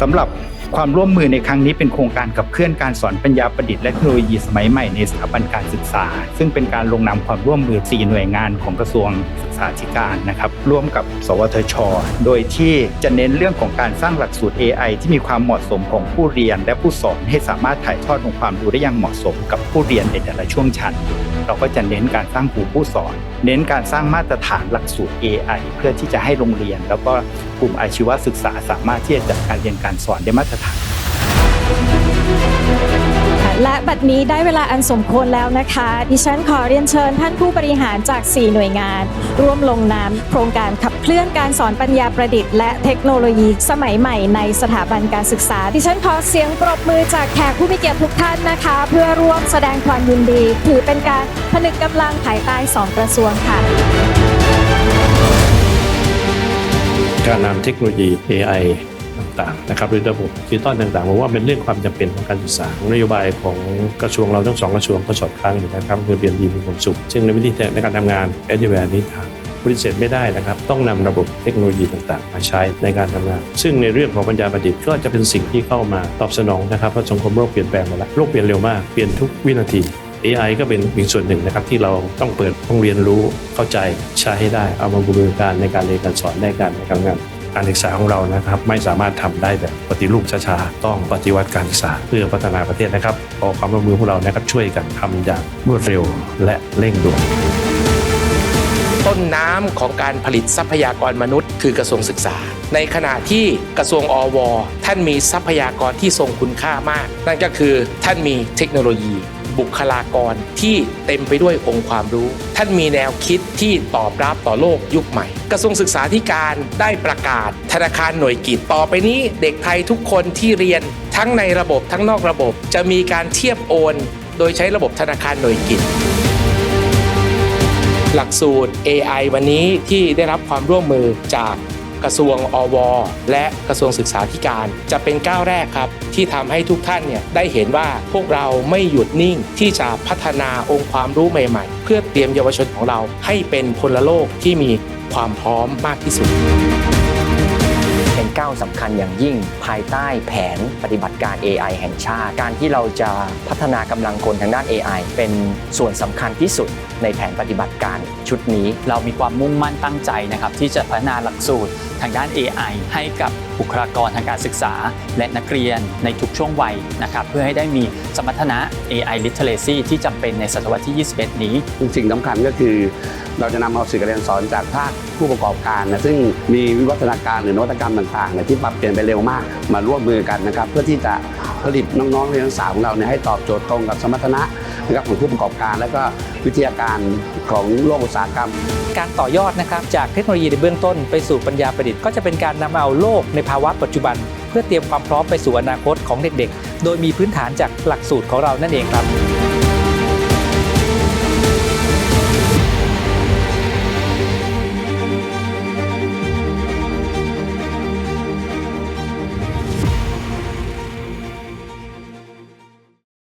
สำหรับความร่วมมือในครั้งนี้เป็นโครงการกับเคลื่อนการสอนปัญญาประดิษฐ์และเทคโนโลยีสมัยใหม่ในสถาบันการศึกษา ซึ่งเป็นการลงนามความร่วมมือ 4 หน่วยงานของกระทรวง ษาธิการนะครับร่วมกับ สวทช โดยที่จะเน้นเรื่องของการสร้างหลักสูตร AI ที่มีความเหมาะสมของผู้เรียน และผู้สอนให้สามารถถ่ายทอดองค์ความรู้ได้อย่างเหมาะสมกับผู้เรียนในแต่ละช่วงชั้น เราก็จะเน้นการสร้างครูผู้สอน เน้นการสร้างมาตรฐานหลักสูตร AI เพื่อที่จะให้โรงเรียน แล้วก็กลุ่มอาชีวศึกษาสามารถที่จะจัดการเรียนการสอนได้มาตรฐาน และบัดนี้ได้เวลาอันสมควรแล้วนะคะ ดิฉันขอเรียนเชิญท่านผู้บริหารจาก 4 หน่วยงาน ร่วมลงนามโครงการขับเคลื่อนการสอนปัญญาประดิษฐ์และเทคโนโลยีสมัยใหม่ในสถาบันการศึกษา ดิฉันขอเสียงปรบมือจากแขกผู้มีเกียรติทุกท่านนะคะ เพื่อร่วมแสดงความยินดี ถือเป็นการผนึกกำลังภายใต้สองกระทรวงค่ะ การนำเทคโนโลยี AI ต่างๆนะครับหรือระบบดิจิตอลต่างๆผมว่าเป็นเรื่องความจำเป็นของการศึกษานโยบายของกระทรวงเราทั้งสองกระทรวงก็สอดคล้องอยู่นะครับคือเรียนดีมีความสุขซึ่งในวิธีในการทำงานแอดแวร์นี้ทางปฏิเสธไม่ได้นะครับ ต้องนำระบบเทคโนโลยีต่างๆ มาใช้ในการทำงาน ซึ่งในเรื่องของปัญญาประดิษฐ์ก็จะเป็นสิ่งที่เข้ามาตอบสนองนะครับเพราะสังคมโลกเปลี่ยนแปลงมาแล้วโลกเปลี่ยนเร็วมาก เปลี่ยนทุกวินาที AI ก็เป็นอีกส่วนหนึ่งนะครับที่เราต้องเปิดห้องเรียนรู้เข้าใจใช้ให้ได้เอามาบูรณาการในการเรียนการสอนได้การในการงาน การศึกษาของเรานะครับ ไม่สามารถทำได้แบบปฏิรูปช้าๆต้องปฏิวัติการศึกษาเพื่อพัฒนาประเทศนะครับขอความร่วมมือพวกเรานะครับช่วยกันทำอย่างรวดเร็วและเร่งด่วนต้นน้ำของการผลิตทรัพยากรมนุษย์ คือกระทรวงศึกษา ในขณะที่กระทรวงอว ท่านมีทรัพยากรที่ทรงคุณค่ามาก นั่นก็คือท่านมีเทคโนโลยี บุคลากรที่เต็มไปด้วยองค์ความรู้ ท่านมีแนวคิดที่ตอบรับต่อโลกยุคใหม่ กระทรวงศึกษาธิการได้ประกาศ ธนาคารหน่วยกิจต่อไปนี้ เด็กไทยทุกคนที่เรียนทั้งในระบบทั้งนอกระบบ จะมีการเทียบโอน โดยใช้ระบบธนาคารหน่วยกิจหลักสูตร AI วันนี้ที่ได้รับความร่วมมือจาก กระทรวงอว และกระทรวงศึกษาธิการ จะเป็นก้าวแรกครับ ที่ทำให้ทุกท่านเนี่ยได้เห็นว่าพวกเราไม่หยุดนิ่งที่จะพัฒนาองค์ความรู้ใหม่ๆ เพื่อเตรียมเยาวชนของเราให้เป็นพลโลกที่มีความพร้อมมากที่สุด เป็นก้าวสำคัญอย่างยิ่ง ภายใต้แผนปฏิบัติการ AI แห่งชาติ การที่เราจะพัฒนากำลังคนทางด้าน AI เป็นส่วนสำคัญที่สุดในแผนปฏิบัติการชุดนี้ เรามีความมุ่งมั่นตั้งใจนะครับที่จะพัฒนาหลักสูตรทางด้าน AI ให้กับบุคลากรทางการศึกษา และนักเรียนในทุกช่วงวัยนะครับเพื่อให้ได้มีสมรรถนะ AI literacy ที่จำเป็นในศตวรรษที่ 21 นี้ สิ่งสำคัญก็คือ เราจะนำเอาสื่อการเรียนสอนจากภาคผู้ประกอบการนะซึ่งมีวิวัฒนาการหรือนวัตกรรมต่างๆเนี่ยที่ปรับเปลี่ยนไปเร็วมาก มาร่วมมือกันนะครับเพื่อที่จะผลิตน้องๆนักเรียนนักศึกษาของเราเนี่ยให้ตอบโจทย์ตรงกับสมรรถนะนะครับของผู้ประกอบการ และก็วิทยาการของโลกอุตสาหกรรม การต่อยอดนะครับจากเทคโนโลยีในเบื้องต้น ไปสู่ปัญญาประดิษฐ์ก็จะเป็นการนำเอาโลกในภาวะปัจจุบัน เพื่อเตรียมความพร้อมไปสู่อนาคตของเด็กๆ โดยมีพื้นฐานจากหลักสูตรของเรานั่นเองครับ